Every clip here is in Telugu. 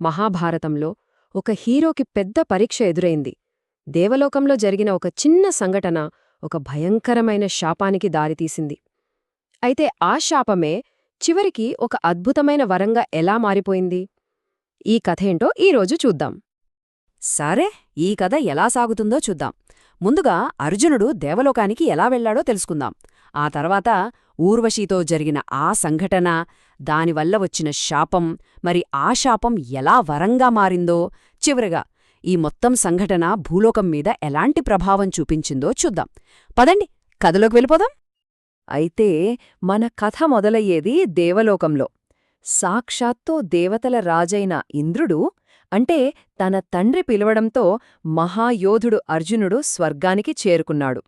మహాభారతంలో ఒక హీరోకి పెద్ద పరీక్ష ఎదురైంది. దేవలోకంలో జరిగిన ఒక చిన్న సంఘటన ఒక భయంకరమైన శాపానికి దారితీసింది. అయితే ఆ శాపమే చివరికి ఒక అద్భుతమైన వరంగా ఎలా మారిపోయింది? ఈ కథేంటో ఈరోజు చూద్దాం. సరే ఈ కథ ఎలా సాగుతుందో చూద్దాం. ముందుగా అర్జునుడు దేవలోకానికి ఎలా వెళ్ళాడో తెలుసుకుందాం. ఆ తర్వాత ఊర్వశీతో జరిగిన ఆ సంఘటన దానివల్ల వచ్చిన శాపం మరి ఆ శాపం ఎలా వరంగా మారిందో చివరగా ఈ మొత్తం సంఘటన భూలోకం మీద ఎలాంటి ప్రభావం చూపించిందో చూద్దాం. పదండి కథలోకి వెళ్ళిపోదాం. అయితే మన కథ మొదలయ్యేది దేవలోకంలో. సాక్షాత్తు దేవతల రాజైన ఇంద్రుడు అంటే తన తండ్రి పిలవడంతో మహాయోధుడు అర్జునుడు స్వర్గానికి చేరుకున్నాడు.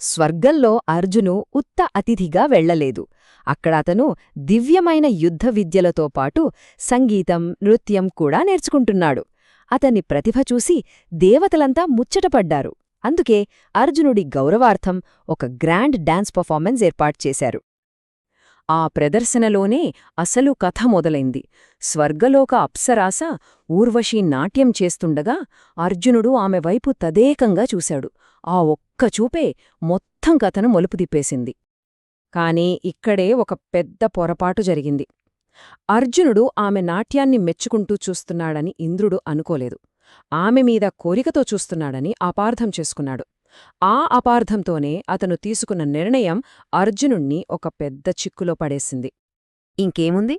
స్వర్గంలో అర్జును ఉత్త అతిథిగా వెళ్ళలేదు అక్కడ అతను దివ్యమైన యుద్ధ విద్యలతో పాటు సంగీతం నృత్యం కూడా నేర్చుకుంటున్నాడు. అతని ప్రతిభ చూసి దేవతలంతా ముచ్చటపడ్డారు. అందుకే అర్జునుడి గౌరవార్థం ఒక గ్రాండ్ డాన్స్ పర్ఫార్మెన్స్ ఏర్పాటు చేశారు. ఆ ప్రదర్శనలోనే అసలు కథ మొదలైంది. స్వర్గలోక అప్సరాస ఊర్వశీ నాట్యం చేస్తుండగా అర్జునుడు ఆమె వైపు తదేకంగా చూశాడు. ఆ ఒక్క చూపే మొత్తం కథను మొలుపుదిప్పేసింది. కాని ఇక్కడే ఒక పెద్ద పొరపాటు జరిగింది. అర్జునుడు ఆమె నాట్యాన్ని మెచ్చుకుంటూ చూస్తున్నాడని ఇంద్రుడు అనుకోలేదు. ఆమె మీద కోరికతో చూస్తున్నాడని అపార్థం చేసుకున్నాడు. ఆ అపార్థంతోనే అతను తీసుకున్న నిర్ణయం అర్జునుణ్ణి ఒక పెద్ద చిక్కులో పడేసింది. ఇంకేముంది?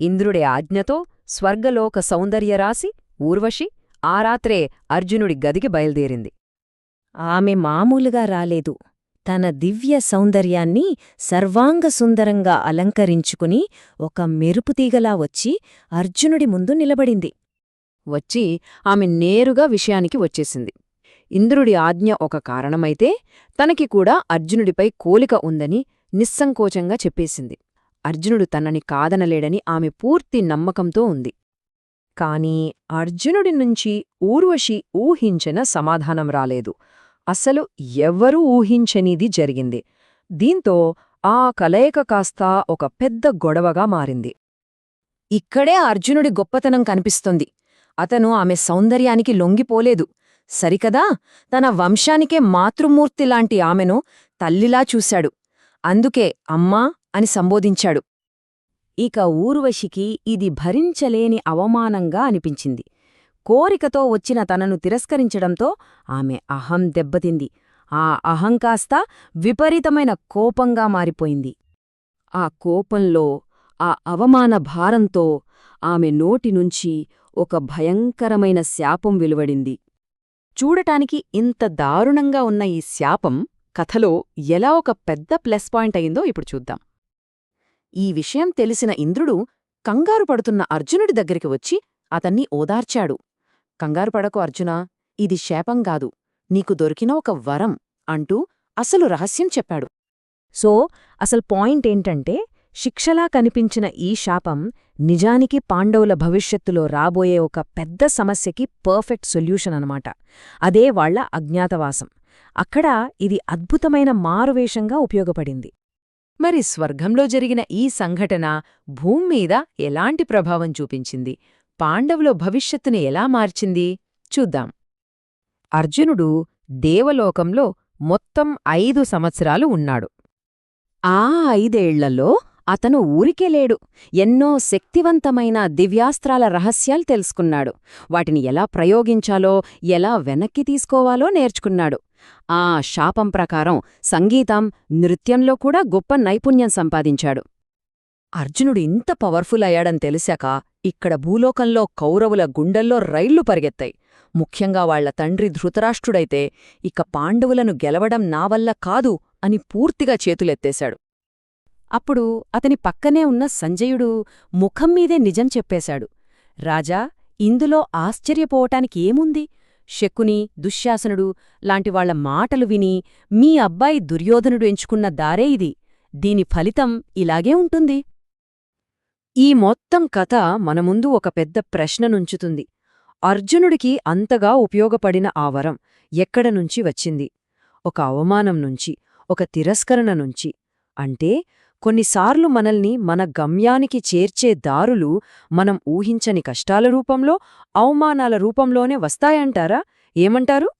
ఇంద్రుడి ఆజ్ఞతో స్వర్గలోక సౌందర్యరాశి ఊర్వశి ఆ రాత్రే అర్జునుడి గదికి బయల్దేరింది. ఆమె మామూలుగా రాలేదు. తన దివ్య సౌందర్యాన్ని సర్వాంగ సుందరంగా అలంకరించుకుని ఒక మెరుపుతీగలా వచ్చి అర్జునుడి ముందు నిలబడింది. వచ్చి ఆమె నేరుగా విషయానికి వచ్చేసింది. ఇంద్రుడి ఆజ్ఞ ఒక కారణమైతే తనకి కూడా అర్జునుడిపై కోలిక ఉందని నిస్సంకోచంగా చెప్పేసింది. అర్జునుడు తనని కాదనలేడని ఆమె పూర్తి నమ్మకంతో ఉంది. కాని అర్జునుడి నుంచి ఊర్వశి ఊహించిన సమాధానం రాలేదు. అసలు ఎవ్వరూ ఊహించనిది జరిగింది. దీంతో ఆ కలయిక కాస్త ఒక పెద్ద గొడవగా మారింది. ఇక్కడే అర్జునుడి గొప్పతనం కనిపిస్తోంది. అతను ఆమె సౌందర్యానికి లొంగిపోలేదు. సరికదా? తన వంశానికే మాతృమూర్తిలాంటి ఆమెను తల్లిలా చూశాడు. అందుకే అమ్మా అని సంబోధించాడు. ఇక ఊర్వశికి ఇది భరించలేని అవమానంగా అనిపించింది. కోరికతో వచ్చిన తనను తిరస్కరించడంతో ఆమె అహం దెబ్బతింది. ఆ అహంకాస్త విపరీతమైన కోపంగా మారిపోయింది. ఆ కోపంలో ఆ అవమాన భారంతో ఆమె నోటినుంచి ఒక భయంకరమైన శాపం వెలువడింది. చూడటానికి ఇంత దారుణంగా ఉన్న ఈ శాపం కథలో ఎలా ఒక పెద్ద ప్లస్ పాయింట్ అయిందో ఇప్పుడు చూద్దాం. ఈ విషయం తెలిసిన ఇంద్రుడు కంగారు పడుతున్న అర్జునుడి దగ్గరికి వచ్చి అతన్ని ఓదార్చాడు. కంగారు పడకు అర్జునా ఇది శాపం కాదు. నీకు దొరికిన ఒక వరం అంటూ అసలు రహస్యం చెప్పాడు. సో అసలు పాయింట్ ఏంటంటే శిక్షలా కనిపించిన ఈ శాపం నిజానికి పాండవుల భవిష్యత్తులో రాబోయే ఒక పెద్ద సమస్యకి పర్ఫెక్ట్ సొల్యూషన్ అనమాట అదే వాళ్ళ అజ్ఞాతవాసం. అక్కడ ఇది అద్భుతమైన మారువేషంగా ఉపయోగపడింది. మరి స్వర్గంలో జరిగిన ఈ సంఘటన భూమ్మీద ఎలాంటి ప్రభావం చూపించింది? పాండవుల భవిష్యత్తుని ఎలా మార్చింది? చూద్దాం. అర్జునుడు దేవలోకంలో మొత్తం ఐదు సంవత్సరాలు ఉన్నాడు. ఆ ఐదేళ్ళలో అతను ఊరికే లేడు. ఎన్నో శక్తివంతమైన దివ్యాస్త్రాల రహస్యాలు తెలుసుకున్నాడు. వాటిని ఎలా ప్రయోగించాలో ఎలా వెనక్కి తీసుకోవాలో నేర్చుకున్నాడు. ఆ శాపం ప్రకారం సంగీతం నృత్యంలో కూడా గొప్ప నైపుణ్యం సంపాదించాడు. అర్జునుడు ఇంత పవర్ఫుల్ అయ్యాడని తెలిసాక ఇక్కడ భూలోకంలో కౌరవుల గుండెల్లో రైళ్ళు పరిగెత్తాయి. ముఖ్యంగా వాళ్ళ తండ్రి ధృతరాష్ట్రుడైతే ఇక పాండవులను గెలవడం నా వల్ల కాదు అని పూర్తిగా చేతులెత్తేశాడు. అప్పుడు అతని పక్కనే ఉన్న సంజయుడు ముఖం మీదే నిజం చెప్పేశాడు. రాజా ఇందులో ఆశ్చర్యపోవటానికి ఏముంది? శకుని దుశ్శాసనుడు లాంటివాళ్ళ మాటలు విని మీ అబ్బాయి దుర్యోధనుడు ఎంచుకున్న దారే ఇది. దీని ఫలితం ఇలాగే ఉంటుంది. ఈ మొత్తం కథ మన ముందు ఒక పెద్ద ప్రశ్ననుంచుతుంది అర్జునుడికి అంతగా ఉపయోగపడిన ఆ వరం ఎక్కడనుంచి వచ్చింది? ఒక అవమానం నుంచి ఒక తిరస్కరణ నుంచి. అంటే కొన్నిసార్లు మనల్ని మన గమ్యానికి చేర్చే దారులు మనం ఊహించని కష్టాల రూపంలో అవమానాల రూపంలోనే వస్తాయంటారా? ఏమంటారు?